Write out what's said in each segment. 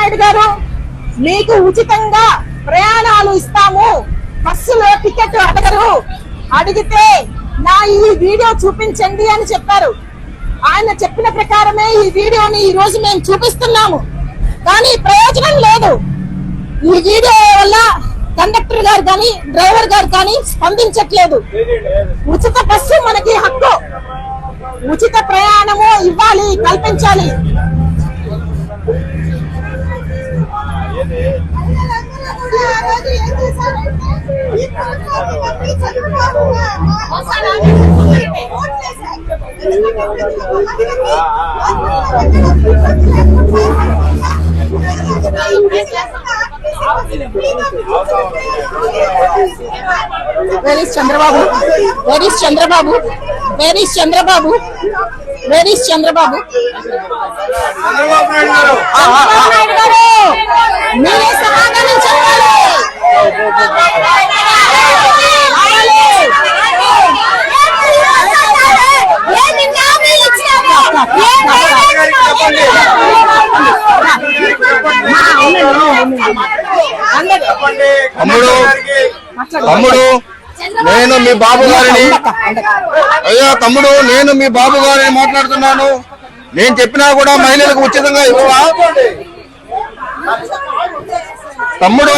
నాయుడు గారు మీకు ఉచితంగా ప్రయాణాలు ఇస్తాము. బస్సులో టికెట్ అడగరు. అడిగితే నా ఈ వీడియో చూపించండి అని చెప్పారు. ఆయన చెప్పిన ప్రకారమే ఈ వీడియోని ఈ రోజు మేము చూపిస్తున్నాము. కానీ ప్రయోజనం లేదు. ఈ వీడియో వల్ల కండక్టర్ గారు కానీ డ్రైవర్ గారు కానీ స్పందించట్లేదు. ఉచిత బస్సు మనకి హక్కు. ఉచిత ప్రయాణము ఇవ్వాలి కల్పించాలి. Where is Chandrababu where is Chandrababu where is Chandrababu where is Chandrababu Chandrababu Naidu గారు మీరే సమాధానం చెప్పాలి. తమ్ముడు తమ్ముడు నేను మీ బాబు గారిని అయ్యా తమ్ముడు నేను మీ బాబు గారిని మాట్లాడుతున్నాను. నేను చెప్పినా కూడా మహిళలకు ఉచితంగా ఇవ్వవా? తమ్ముడు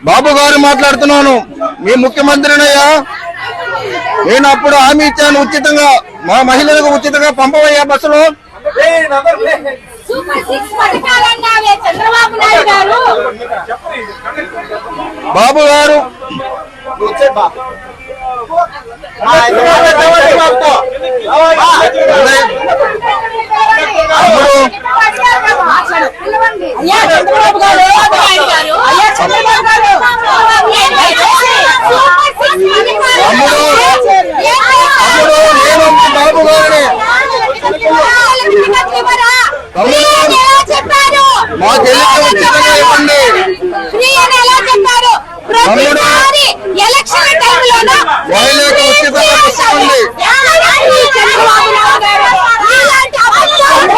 బాబు గారు మాట్లాడుతున్నాను. మీ ముఖ్యమంత్రినయ్యా నేను అప్పుడు హామీ ఇచ్చాను ఉచితంగా మా మహిళలకు ఉచితంగా పంపవయ్యా బస్సులో. సూపర్ సిక్స్ పథకాలన్నావే చంద్రబాబు నాయుడు గారు. బాబు గారు. అయ్యా చంద్రబాబు గారు అయ్యా చంద్రబాబు గారు తమ్ముడు తమ్ముడు నేను మీ బాబు గారిని చెప్పారు మా చెల్లికి ఉచితంగా ఇవ్వండి ఫ్రీ అని ఎలా చెప్పారు తమ్ముడు. ప్రతిసారి ఎలక్షన్ టైంలోనూ మహిళలకు ఉచితంగా బస్సు ఉంది చంద్రబాబు నాయుడు గారు ఇలాంటి అబద్ధాలు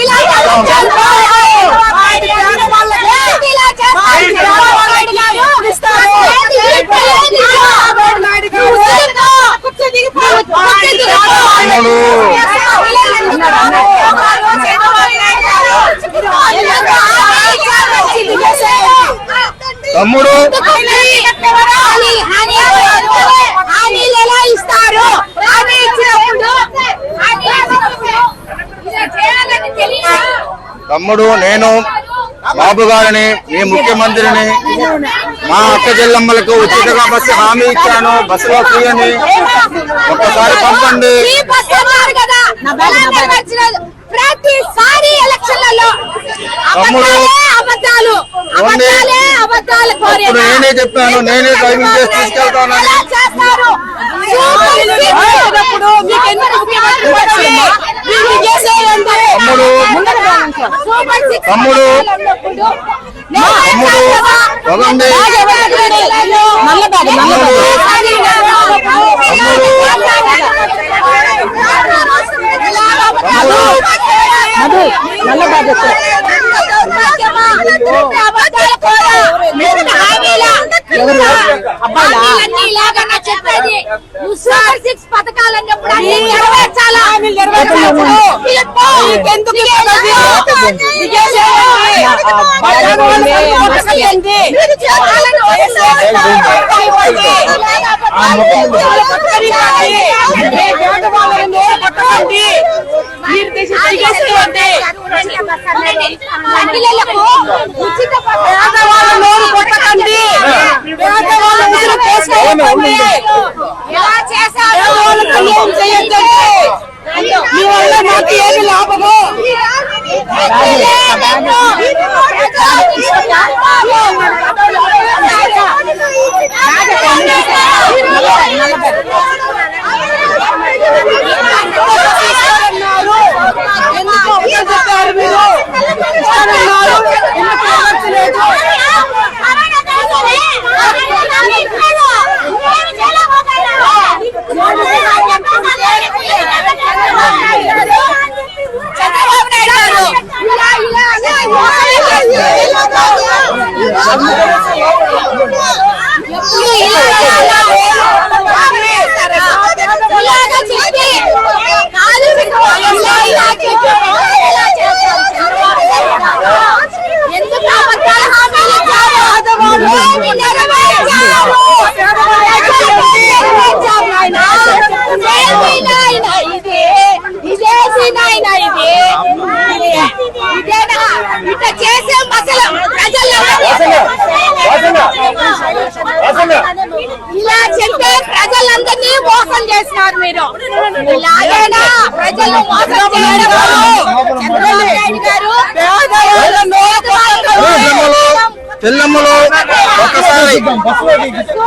ఇలాంటి అబద్ధాలు ఇలా చేస్తారు చంద్రబాబు నాయుడు గారు తమ్ముడు హామీలు ఎలా ఇస్తారు హామీ ఇచ్చినప్పుడు ఇలా చేయాలని తెలియదు తమ్ముడు నేను బాబు గారిని మీ ముఖ్యమంత్రిని మా అక్క చెల్లమ్మలకు ఉచితంగా బస్సు హామీ ఇచ్చాను బస్సులో ఫ్రీ అని ఒక్కసారి పంపండి? ప్రతిసారి ఎలక్షన్లలో తమ్ముడు. నేనే చెప్పాను, నేనే డ్రైవింగ్ చేసి చేస్తారు? Super six. అబ్బాయిలా? చెప్పేది నువ్వు సూపర్ సిక్స్ పథకాలన్నప్పుడు అన్ని నెరవేర్చాలా. మీరు మహిళలకు ఉచిత పేదవాళ్ళ కొట్టకండి పేదవాళ్ళ ఉసురు పోసుకోకండి ఎలా చేశారు అన్యాయం చేయొద్దండి మీ వల్ల మాకు ఏమి లాభము ఎందుకు అబద్ధం చెప్పారు మీరు ఇస్తానన్నారు ఎందుకు ఇవ్వట్లేదు చంద్రబాబు నాయుడు గారు ఇలా ఇలా ఎప్పుడు ఇలాగ చెప్పి కాదు ఇలా ఇలా చెప్పి ఇలా చేస్తారు చంద్రబాబు ఎందుకు అబద్ధాల హామీలు ఇచ్చారు ఏమి నెరవేర్చారు నెరవేర్చారు నాయనా. ఇదేమి నాయనా ఇది ఇదేసి నాయనా ఇది ఇదేనా ఇట్లా చేసే ప్రజల్లో ఇలా చెప్పే ప్రజలందరినీ మోసం చేస్తున్నారు మీరు. ఇలాగేనా ప్రజలు మోసం చేయడం చంద్రబాబు నాయుడు గారు చెల్లెమ్మలు ఒక్కసారి.